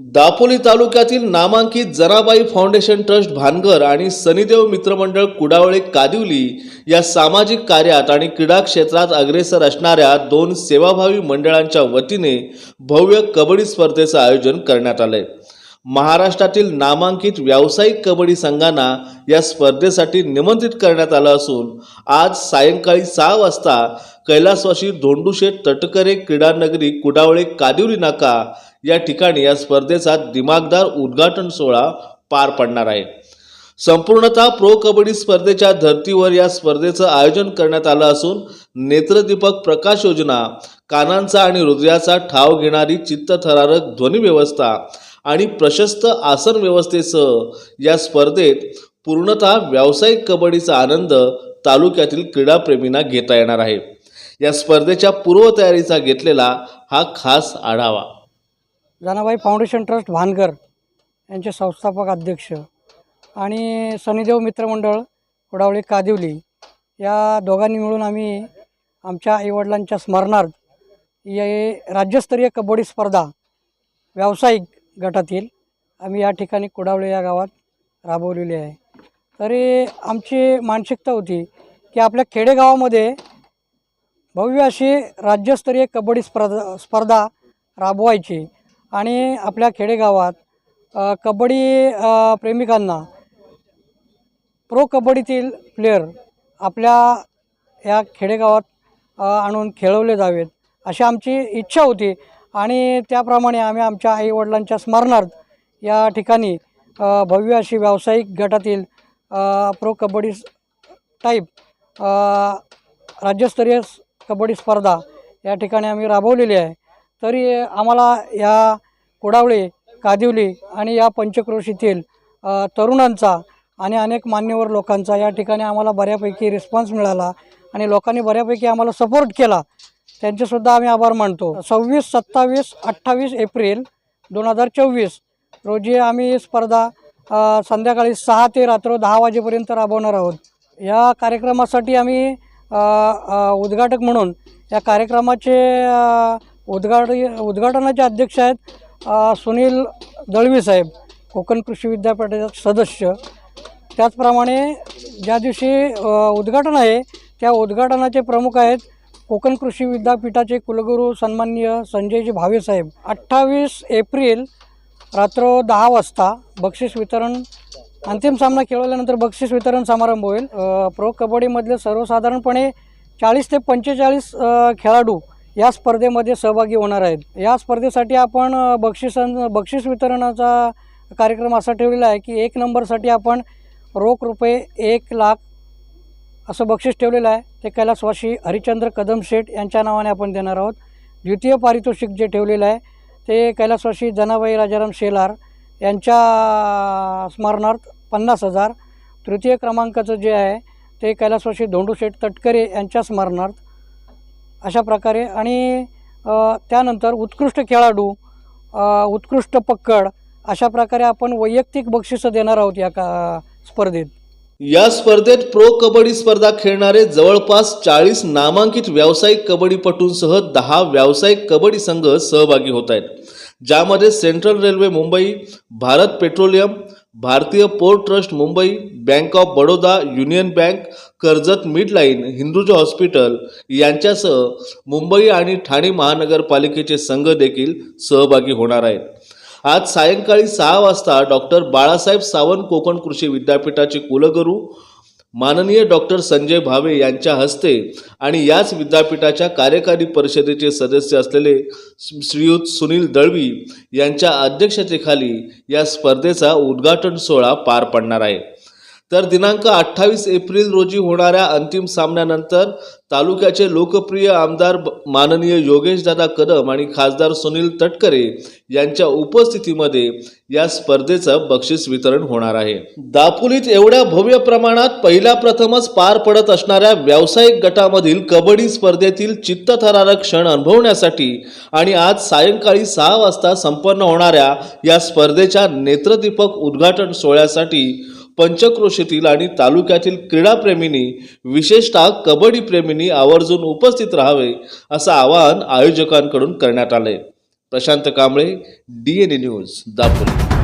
दापोली तालुक्यातील नामांकित Janabai foundation trust भानगर आणि सनीदेव मित्रमंडळ कुडावळे कादिवली या सामाजिक कार्यात आणि क्रीडा क्षेत्रात अग्रेसर असणाऱ्या दोन सेवाभावी मंडळांच्या वतीने भव्य कबड्डी स्पर्धेचं आयोजन करण्यात आलंय. महाराष्ट्रातील नामांकित व्यावसायिक कबड्डी संघांना या स्पर्धेसाठी निमंत्रित करण्यात आलं असून आज सायंकाळी सहा वाजता कैलासवाशी धोंडूशेठ तटकरे क्रीडानगरी कुडावळे कादिवली नाका या ठिकाणी या स्पर्धेचा दिमागदार उद्घाटन सोहळा पार पडणार आहे. संपूर्णतः प्रो कबड्डी स्पर्धेच्या धर्तीवर या स्पर्धेचं आयोजन करण्यात आलं असून नेत्रदीपक प्रकाश योजना कानांचा आणि हृदयाचा ठाव घेणारी चित्तथरारक ध्वनी व्यवस्था आणि प्रशस्त आसन व्यवस्थेसह या स्पर्धेत पूर्णतः व्यावसायिक कबड्डीचा आनंद तालुक्यातील क्रीडाप्रेमींना घेता येणार आहे. या स्पर्धेच्या पूर्वतयारीचा घेतलेला हा खास आढावा. जानाबाई फाउंडेशन ट्रस्ट भानगर यांचे संस्थापक अध्यक्ष आणि सनीदेव मित्रमंडळ कुडावळी कादिवली या दोघांनी मिळून आम्ही आमच्या आईवडिलांच्या स्मरणार्थ ये राज्यस्तरीय कबड्डी स्पर्धा व्यावसायिक गटातील आम्ही या ठिकाणी कुडावळे या गावात राबवलेली आहे. तरी आमची मानसिकता होती की आपल्या खेडेगावामध्ये भव्य अशी राज्यस्तरीय कबड्डी स्पर्धा स्पर्धा राबवायची आणि आपल्या खेडेगावात कबड्डी प्रेमिकांना प्रो कबड्डीतील प्लेयर आपल्या या खेडेगावात आणून खेळवले जावेत अशी आमची इच्छा होती. आणि त्याप्रमाणे आम्ही आमच्या आईवडिलांच्या स्मरणार्थ या ठिकाणी भव्य अशी व्यावसायिक गटातील प्रो कबड्डी टाईप राज्यस्तरीय कबड्डी स्पर्धा या ठिकाणी आम्ही राबवलेली आहे. तरी आम्हाला या कुडावळी कादिवली आणि या पंचक्रोशीतील तरुणांचा आणि अनेक मान्यवर लोकांचा या ठिकाणी आम्हाला बऱ्यापैकी रिस्पॉन्स मिळाला आणि लोकांनी बऱ्यापैकी आम्हाला सपोर्ट केला. त्यांचेसुद्धा आम्ही आभार मानतो. सव्वीस सत्तावीस अठ्ठावीस एप्रिल दोन हजार चोवीस रोजी आम्ही स्पर्धा संध्याकाळी सहा ते रात्र दहा वाजेपर्यंत राबवणार आहोत. या कार्यक्रमासाठी आम्ही उद्घाटक म्हणून या कार्यक्रमाचे उद्घाट उद्घाटनाचे अध्यक्ष आहेत सुनील दळवी साहेब कोकण कृषी विद्यापीठाचे सदस्य. त्याचप्रमाणे ज्या दिवशी उद्घाटन आहे त्या उद्घाटनाचे प्रमुख आहेत कोकण कृषी विद्यापीठाचे कुलगुरू सन्माननीय संजयजी भावे साहेब अठ्ठावीस एप्रिल रात्र दहा वाजता बक्षीस वितरण अंतिम सामना खेळवल्यानंतर बक्षीस वितरण समारंभ होईल. प्रो कबड्डीमधले सर्वसाधारणपणे चाळीस ते पंचेचाळीस खेळाडू या स्पर्धेमध्ये सहभागी होणार आहेत. या स्पर्धेसाठी आपण बक्षिसां बक्षीस वितरणाचा कार्यक्रम असा ठेवलेला आहे की एक नंबरसाठी आपण रोख रुपये एक लाख असं बक्षीस ठेवलेलं आहे. ते कैलासवासी हरिचंद्र कदम शेठ यांच्या नावाने आपण देणार आहोत. द्वितीय पारितोषिक जे ठेवलेलं आहे ते कैलासवासी जनाबाई राजाराम शेलार यांच्या स्मरणार्थ पन्नास हजार. तृतीय क्रमांकाचं जे आहे ते कैलासवासी धोंडूशेठ तटकरे यांच्या स्मरणार्थ अशा प्रकारे. आणि त्यानंतर उत्कृष्ट खेळाडू उत्कृष्ट पक्कड अशा प्रकारे आपण वैयक्तिक बक्षिसं देणार आहोत या का स्पर्धेत. या स्पर्धेत प्रो कबड्डी स्पर्धा खेळणारे जवळपास चाळीस नामांकित व्यावसायिक कबड्डीपटूंसह दहा व्यावसायिक कबड्डी संघ सहभागी होत आहेत ज्यामध्ये central railway Mumbai Bharat Petroleum Bharatiya port trust Mumbai bank of Baroda union bank Karjat midline Hinduja hospital यांच्यासह मुंबई आणि ठाणे महानगरपालिकेचे संघ देखील सहभागी होणार आहेत. आज सायंकाळी सहा वाजता डॉक्टर बाळासाहेब सावंत कोकण कृषी विद्यापीठाचे कुलगुरू माननीय डॉक्टर संजय भावे यांच्या हस्ते आणि याच विद्यापीठाच्या कार्यकारी परिषदेचे सदस्य असलेले श्रीयुत सुनील दळवी यांच्या अध्यक्षतेखाली या स्पर्धेचा उद्घाटन सोहळा पार पडणार आहे. तर दिनांक अठ्ठावीस एप्रिल रोजी होणाऱ्या अंतिम सामन्यानंतर तालुक्याचे लोकप्रिय आमदार माननीय योगेशदादा कदम आणि खासदार सुनील तटकरे यांच्या उपस्थितीमध्ये या स्पर्धेचं बक्षीस वितरण होणार आहे. दापोलीत एवढ्या भव्य प्रमाणात पहिल्या प्रथमच पार पडत असणाऱ्या व्यावसायिक गटामधील कबड्डी स्पर्धेतील चित्तथरारक क्षण अनुभवण्यासाठी आणि आज सायंकाळी सहा वाजता संपन्न होणाऱ्या या स्पर्धेच्या नेत्रदीपक उद्घाटन सोहळ्यासाठी पंचक्रोशीतील आणि तालुक्यातील क्रीडाप्रेमींनी विशेषतः कबड्डीप्रेमींनी आवर्जून उपस्थित राहावे असं आवाहन आयोजकांकडून करण्यात आले Prashant Kamble D N A news Dapoli.